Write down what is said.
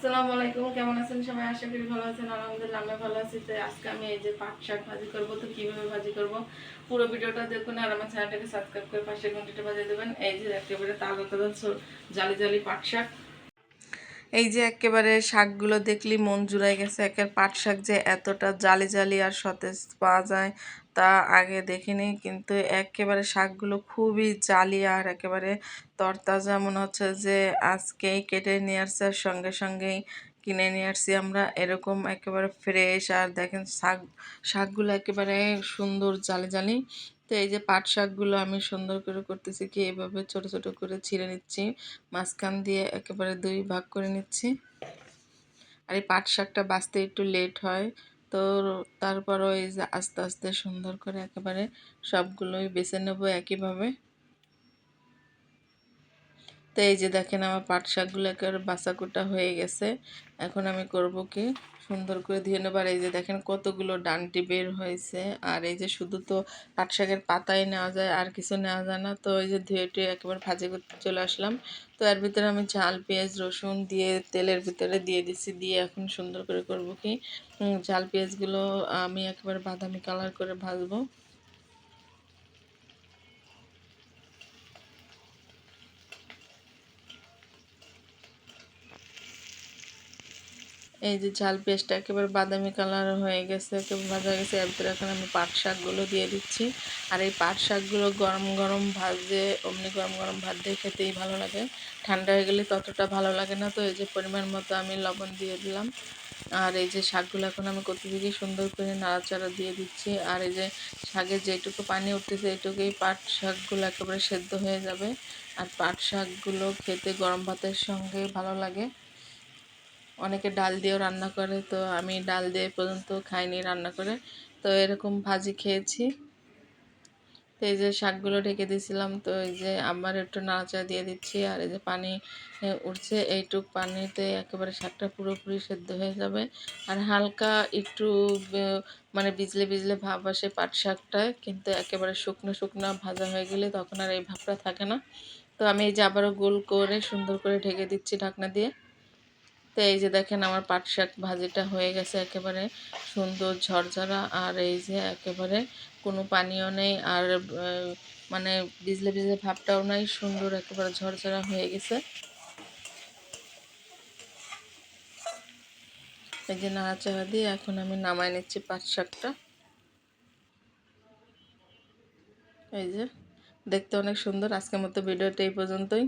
আসসালামু আলাইকুম, কেমন আছেন সবাই? আশা করি ভালো আছেন, আলহামদুলিল্লাহ আমি ভালো আছি। তো আজকে আমি এই যে পাট শাক ভাজি করব, তো কীভাবে ভাজি করব? পুরো ভিডিওটা দেখুন আর আমার চ্যানেলটাকে সাবস্ক্রাইব করে পাশে ঘন্টিটা বাজিয়ে দেবেন। এই যে একেবারে তাজা তাজা জালি জালি পাট শাক। এই যে একেবারে শাকগুলো দেখলি মন জুড়াই গেছে, একের পাট শাক যে এতটা জালি জালি আর সতেজ পাওয়া যায় তা আগে দেখিনি, কিন্তু একেবারে শাকগুলো খুবই জালি আর একেবারে তরতাজা। মনে হচ্ছে যে আজকেই কেটে নিয়ে আসছে আর সঙ্গে সঙ্গেই কিনে নিয়ে আসছি আমরা। এরকম একেবারে ফ্রেশ আর দেখেন শাক, শাকগুলো একেবারে সুন্দর জালি জালি। তো এই যে পাট শাকগুলো আমি সুন্দর করে করতেছি কি, এভাবে ছোট ছোট করে ছিঁড়ে নিচ্ছি, মাঝখান দিয়ে একেবারে দুই ভাগ করে নিচ্ছি। আর এই পাট শাকটা বাঁচতে একটু লেট হয়। তো তারপর ওই যে আস্তে আস্তে সুন্দর করে একেবারে সবগুলোই বেছে নেব একইভাবে। তো এই যে দেখেন আমার পাট শাকগুলো একেবারে বাসাকুটা হয়ে গেছে। এখন আমি করব কি? সুন্দর করে ধুয়ে নেবার এই যে দেখেন কতগুলো ডানটি বের হয়েছে। আর এই যে শুধু তো পাট শাকের পাতাই নেওয়া যায়, আর কিছু নেওয়া যায় না। তো এই যে ধুয়ে টুয়ে একেবারে ভাজি করতে চলে আসলাম। তো এর ভিতরে আমি ঝাল, পেঁয়াজ, রসুন দিয়ে তেলের ভিতরে দিয়ে দিচ্ছি দিয়ে এখন সুন্দর করে করব কি? ঝাল, পেঁয়াজগুলো আমি একেবারে বাদামি কালার করে ভাজবো। এই যে ঝাল পেস্টটা একেবারে বাদামি কালার হয়ে গেছে, একেবারে ভাজা গেছে। এর ভিতরে এখন আমি পাট শাকগুলো দিয়ে দিচ্ছি। আর এই পাট শাকগুলো গরম গরম ভাজে অমনি গরম গরম ভাত দিয়ে খেতেই ভালো লাগে। ঠান্ডা হয়ে গেলে ততটা ভালো লাগে না তো, এই যে পরিমাণ মতো আমি লবণ দিয়ে দিলাম। আর এই যে শাকগুলো এখন আমি কত দিকে সুন্দর করে নাড়াচাড়া দিয়ে দিচ্ছি। আর এই যে শাকের যেটুকু পানি উঠতেছে, এইটুকুই পাট শাকগুলো একেবারে সেদ্ধ হয়ে যাবে। আর পাট শাকগুলো খেতে গরম ভাতের সঙ্গে ভালো লাগে। অনেকে ডাল দিয়েও রান্না করে, তো আমি ডাল দিয়ে পর্যন্ত খাইনি রান্না করে। তো এরকম ভাজি খেয়েছি। তো এই যে শাকগুলো ঢেকে দিয়েছিলাম, তো এই যে আবার একটু নাড়াচাড়া দিয়ে দিচ্ছি, আর এই যে পানি উঠছে। এইটুক পানিতে একেবারে শাকটা পুরোপুরি সেদ্ধ হয়ে যাবে। আর হালকা একটু মানে বিজলে বিজলে ভাব আসে পাট শাকটায়, কিন্তু একেবারে শুকনো শুকনো ভাজা হয়ে গেলে তখন আর এই ভাবটা থাকে না। তো আমি এই যে আবারও গোল করে সুন্দর করে ঢেকে দিচ্ছি ঢাকনা দিয়ে। তো এই যে দেখেন আমার পাট শাক ভাজিটা হয়ে গেছে একেবারে সুন্দর ঝরঝরা, আর এই যে একেবারে কোনো পানীয় নেই, আর মানে বিজলে বিজলে ভাবটাও নাই, সুন্দর একেবারে ঝরঝরা হয়ে গেছে। এই যে নাড়াচাড়া দিয়ে এখন আমি নামাই নিচ্ছি পাট শাকটা। এই যে দেখতে অনেক সুন্দর, আজকের মতো ভিডিওটা এই পর্যন্তই।